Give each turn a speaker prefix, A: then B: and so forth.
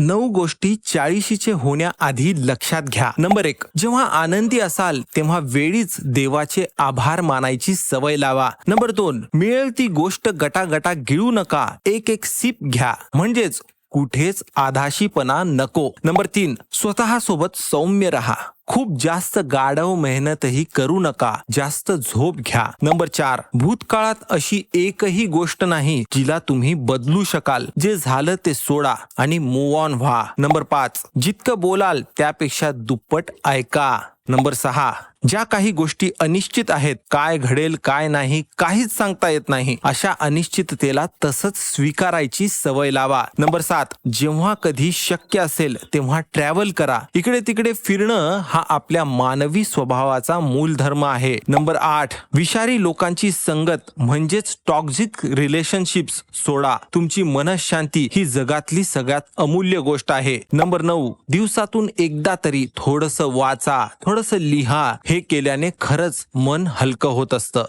A: नऊ गोष्टी चाळीशीचे होण्याआधी लक्षात घ्या. नंबर एक जेव्हा आनंदी असाल तेव्हा वेळीच देवाचे आभार मानायची सवय लावा. नंबर दोन मिळेल ती गोष्ट गटागटा गिळू नका. एक एक सिप घ्या. म्हणजेच कुठेच आधाशीपणा नको. नंबर तीन स्वतः सोबत सौम्य राहा. खूप जास्त गाढव मेहनतही करू नका जास्त झोप घ्या. नंबर चार भूतकाळात अशी एकही गोष्ट नाही जिला तुम्ही बदलू शकाल. जे झालं ते सोडा आणि मूव ऑन व्हा. नंबर पाच जितकं बोलाल त्यापेक्षा दुप्पट ऐका. नंबर सहा ज्या काही गोष्टी अनिश्चित आहेत काय घडेल काय नाही काहीच सांगता येत नाही अशा अनिश्चिततेला तसंच स्वीकारायची सवय लावा. नंबर सात जेव्हा कधी शक्य असेल तेव्हा ट्रॅव्हल करा. इकडे तिकडे फिरणं हा हा आपल्या मानवी स्वभावाचा मूलधर्म आहे. नंबर आठ विषारी लोकांची संगत म्हणजेच टॉक्झिक रिलेशनशिप्स सोडा. तुमची मनशांती ही जगातली सगळ्यात अमूल्य गोष्ट आहे. नंबर नऊ दिवसातून एकदा तरी थोडस वाचा थोडस लिहा. हे केल्याने खरंच मन हलकं होत असतं.